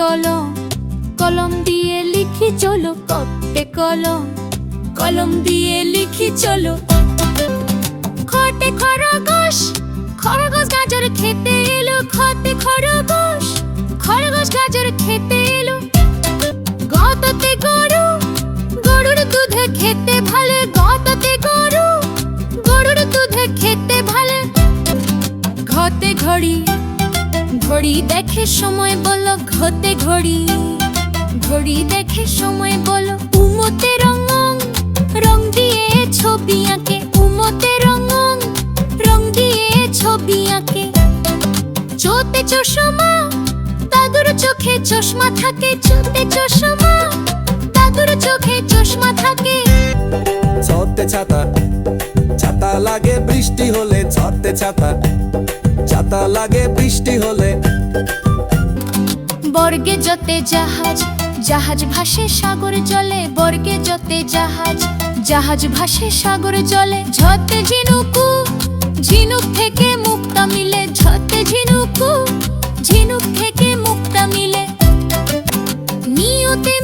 কলম কলম দিয়ে লিখি চলো কপে কলম কলম দিয়ে লিখি চলো। খটে খরগোশ খরগোশ গাজর খেতে এলো, খটে খরগোশ খরগোশ গাজর খেতে এলো। গততে গরু, গরুর দুধে খেতে ভালো, গততে গরু, গরুর দুধে খেতে ভালো। ঘতে ঘড়ি ঘড়ি দেখে সময় বলো ঘতে ঘড়ি। ঘড়ি দেখে সময় বলো, উমতে রঙ রং দিয়ে ছবি আঁকে। উমতে রঙ রং দিয়ে ছবি আঁকে। চোতে চশমা দাদুর চোখে চশমা থাকে। চোতে চশমা দাদুর চোখে চশমা থাকে। ছতে ছাতা ছাতা লাগে বৃষ্টি হলে ছতে ছাতা। ছাতা লাগে, বৃষ্টি হলে। বর্গে যতে জাহাজ জাহাজ ভাসে, সাগর জলে। বর্গে যতে জাহাজ জাহাজ ভাসে, সাগর জলে। ঝতে ঝিনুকু, ঝিনুক থেকে মুক্তা মিলে। ঝতে ঝিনুকু, ঝিনুক থেকে মুক্তা মিলে। নিয়তে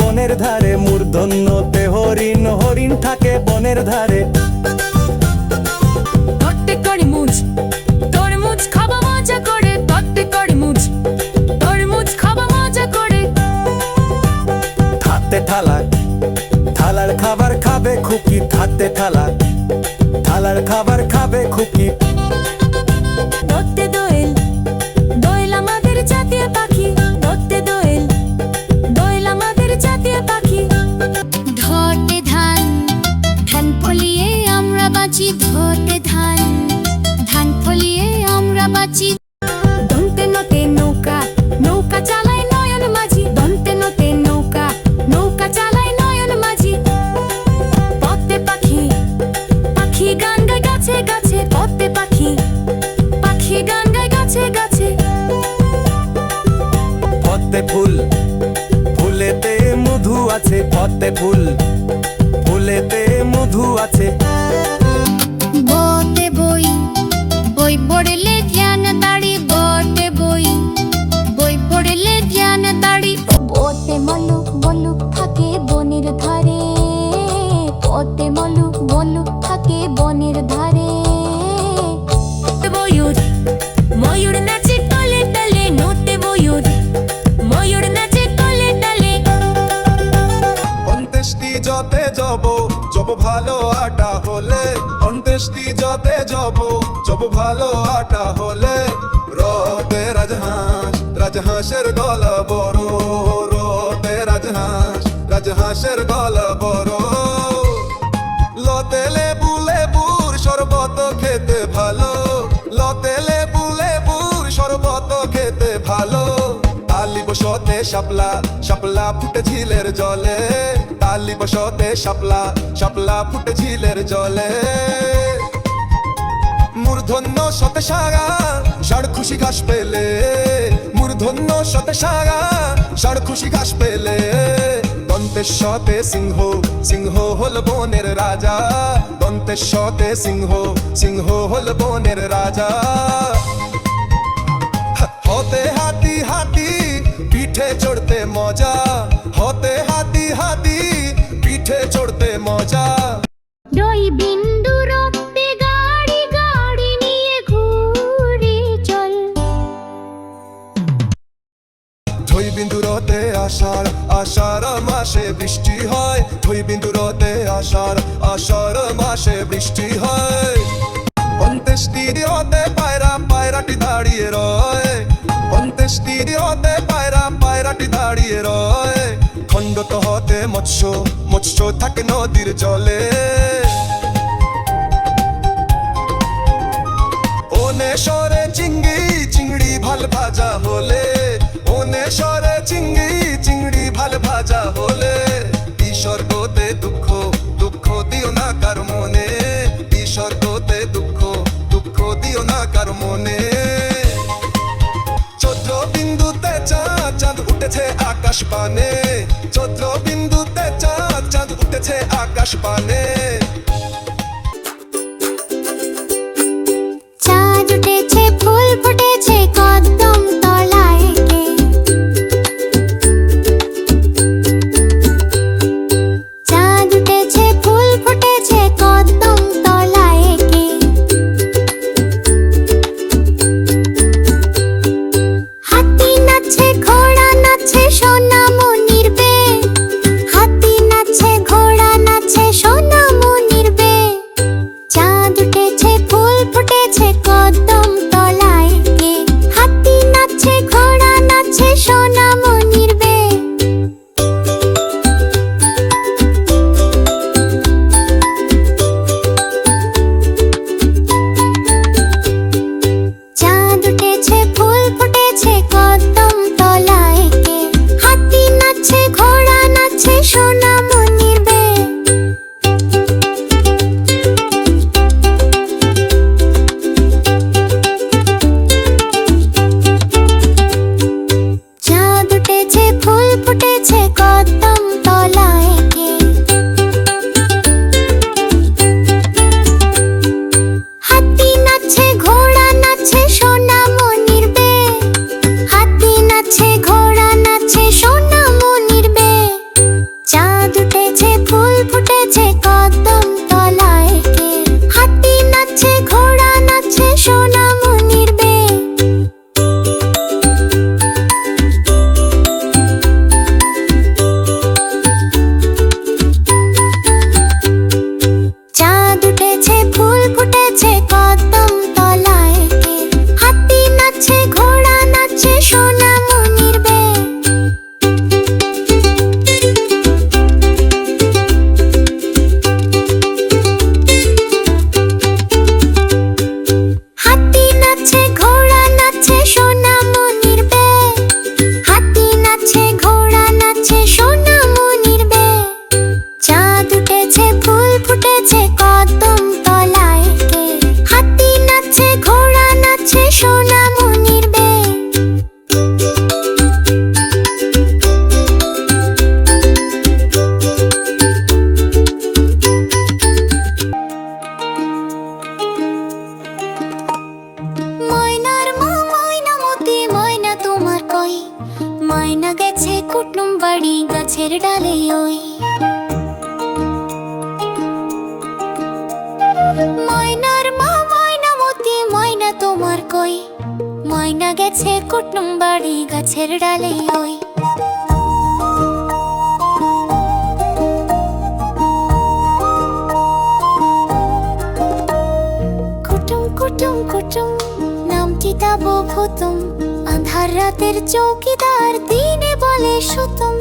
বনের ধারে মূর্ধন্যতে হরিণ হরিণ থাকে বনের ধারে। থালার খাবার খাবে খুকি থাতে থালা থালার খাবার খাবে খুকি। Ті যাব ভালো আটা হলে রতে রাজহাঁস, রাজহাঁসের গলা বড় রতে রাজহাঁস, রাজহাঁসের গলা বড়। লতে লেবু, লেবুর শরবত খেতে ভালো, লতে লেবু, লেবুর শরবত খেতে ভালো। তালি বসতে শাপলা শাপলা ফুটে ঝিলের জলে তালি বসতে শাপলা শাপলা ফুটে ঝিলের জলে। মূর্ধন্য শতে সাগা ষাড় খুশি ঘাস পেলে। মূর্ধন্য শতে সাগা ষাড় খুশি ঘাস পেলে। দন্তের শতে সিংহ সিংহ হল বনের রাজা। দন্তের শতে সিংহ সিংহ হল বনের রাজা। হতে হাতি হাতি, পিঠে চড়তে মজা। হতে হাতি হাতি, পিঠে চড়তে মজা। দই বিন্দু বিন্দুরতে আষাঢ় আষাঢ় মাসে বৃষ্টি হয়। ধই বিন্দুরতে আষাঢ় আষাঢ় মাসে বৃষ্টি হয়। অন্ত্যেষ্টিতে পায়রা, পায়রাটি দাঁড়িয়ে রয়। অন্ত্যেষ্টিতে পায়রা, পায়রাটি দাঁড়িয়ে রয়। মৎস্য মৎস্য থাকে নদীর জলে। ওনে সরে চিংড়ি চিংড়ি ভালো ভাজা হলে সরে চিংড়ি চিংড়ি ভালো ভাজা হলে। বিসর্গতে দুঃখ দুঃখ দিও না কার মনে। বিসর্গতে দুঃখ দুঃখ দিও না কার মনে। চোদ্দ বিন্দুতে চাঁদ চাঁদ উঠেছে আকাশ পানে। চোদ্দ বিন্দুতে চাঁদ চাঁদ উঠেছে আকাশ পানে। গাছের ডালে ওই ময়নার মা, ময়না মতি, ময়না তোমার কই? ময়না গেছে কুটুম বাড়ি গাছের ডালে ওই। নামটি তাবো ভুতুম আধার রাতের চৌকিদার দিনে বলে সুতুম।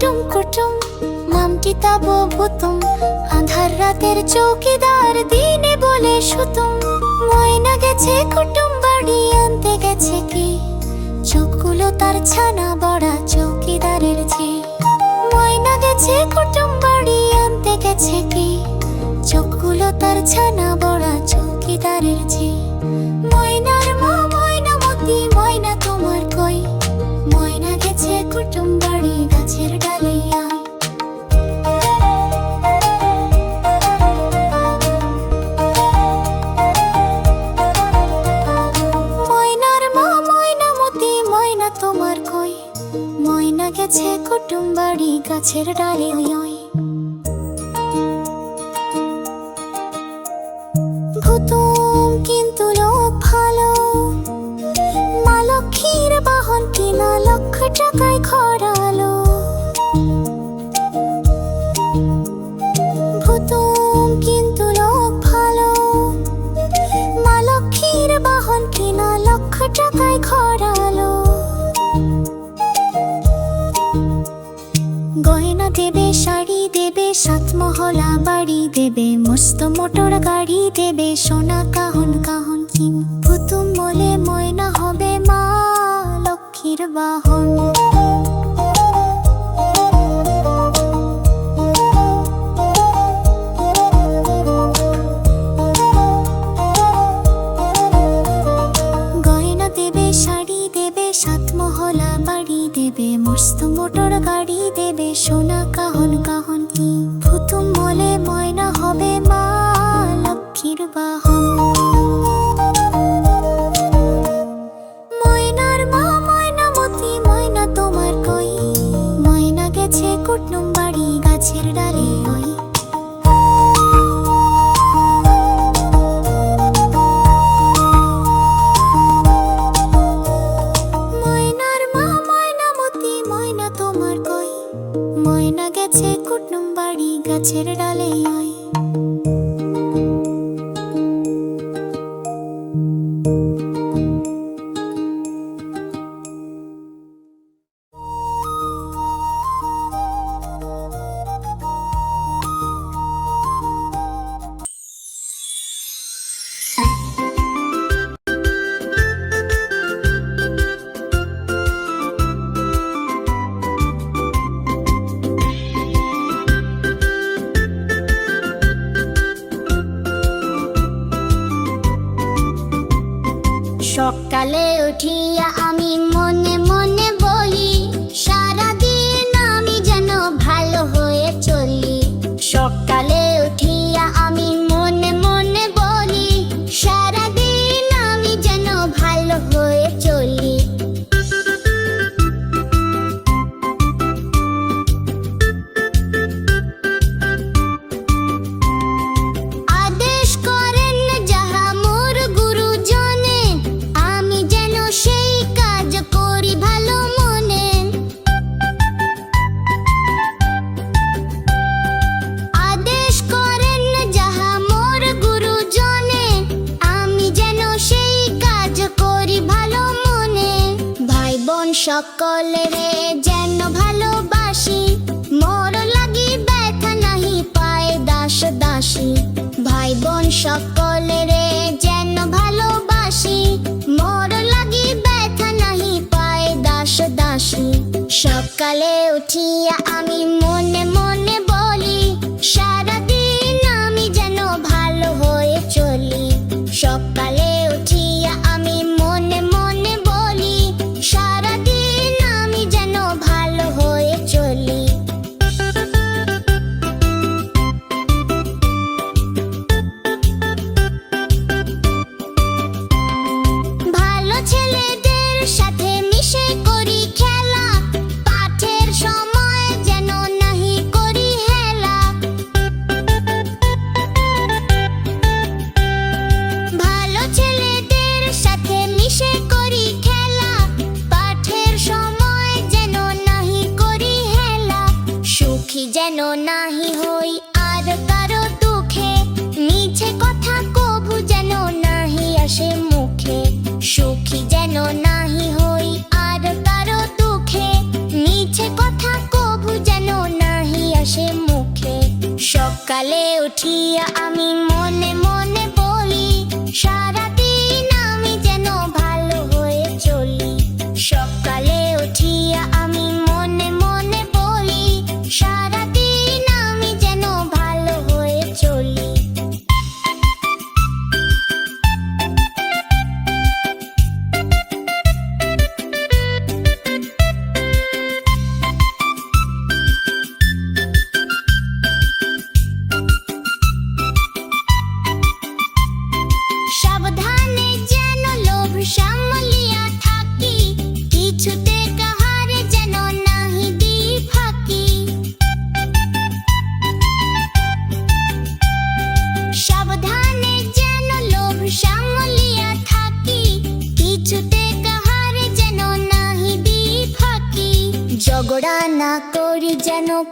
কুটুম কুটুম, নামটি তাবো ভুতুম আধার রাতের চৌকিদার দিনে বলে সুতুম। ময়না গেছে, কুটুম বাড়ি আনতে গেছে কি? চোখগুলো তার ছানা বড়া চৌকিদারের ঝি। ময়না গেছে, কুটুম বাড়ি আনতে গেছে কি? চোখগুলো তার ছানা বড়া চৌকিদারের ঝি। বাড়ি গাছের ডালে ওই কিন্তু লোক ভালো। মা লক্ষ্মীর বাহন কিনা লক্ষ টাকায় খরালো মস্ত মোটর গাড়ি দেবে সোনা কাহন কাহন। কিম পুতুম বলে ময়না হবে মা লক্ষ্মীর বাহন। শাড়ি দেবে সাত মহলা বাড়ি দেবে, মস্ত মোটর গাড়ি দেবে, সোনা কাহন কাহন। সকালে উঠিয়া সকলে যেন ভালোবাসি। মোর লাগি ব্যথা নাহি পায় দাস দাসী। ভাই বোন সকলে যেন ভালোবাসি। মোর লাগি ব্যথা নাহি পায় দাস দাসী। সকালে উঠিয়া আমি মনে মনে Yeah, 花鳥じゃの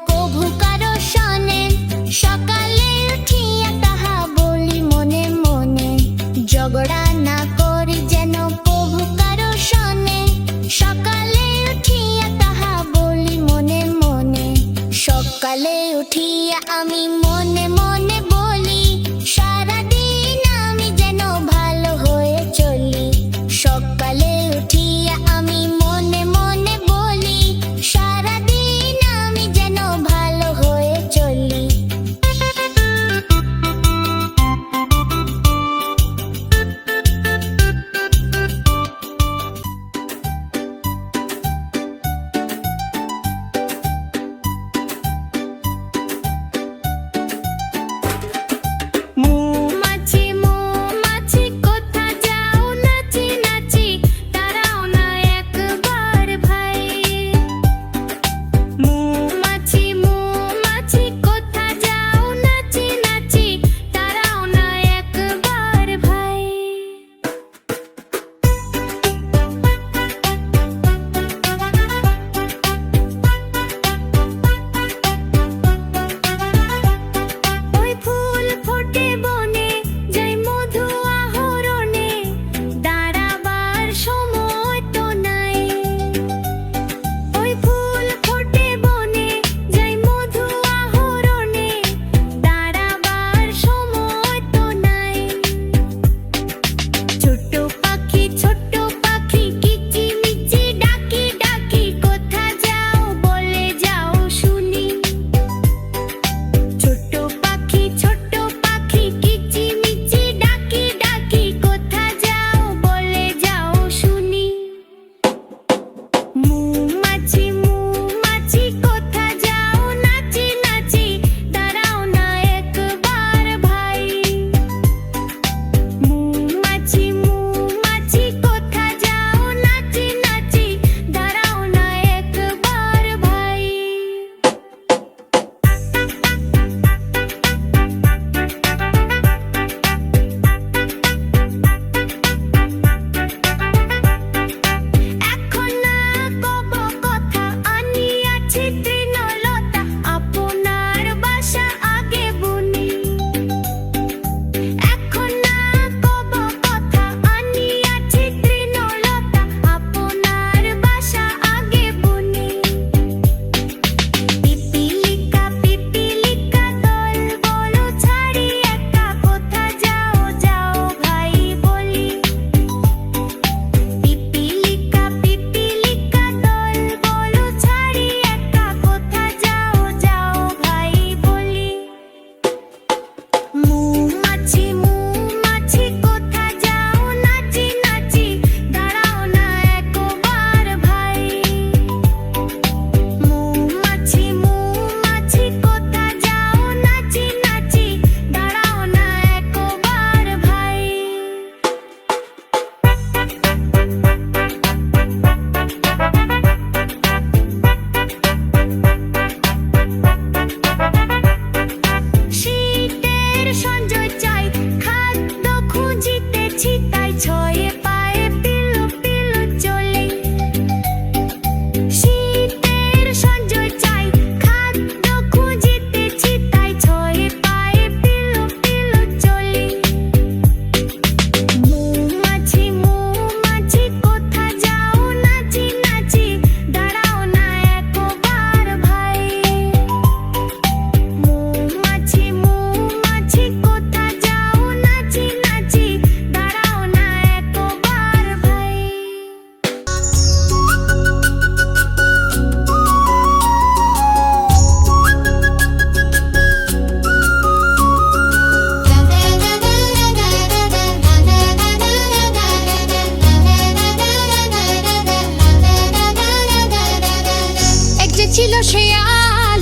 খেয়াল,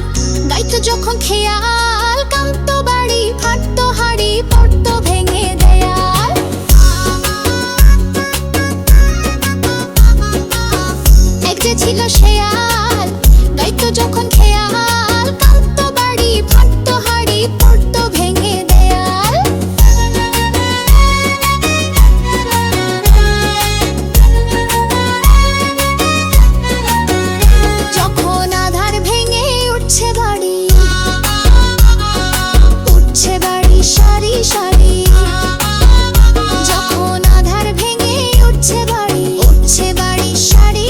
গাইতো যখন খেয়াল কান্ত বাড়ি, ফাটতো হাড়ি, পড়তো ভেঙে দেয়াল। এক যে ছিল শেয়াল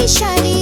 shiny.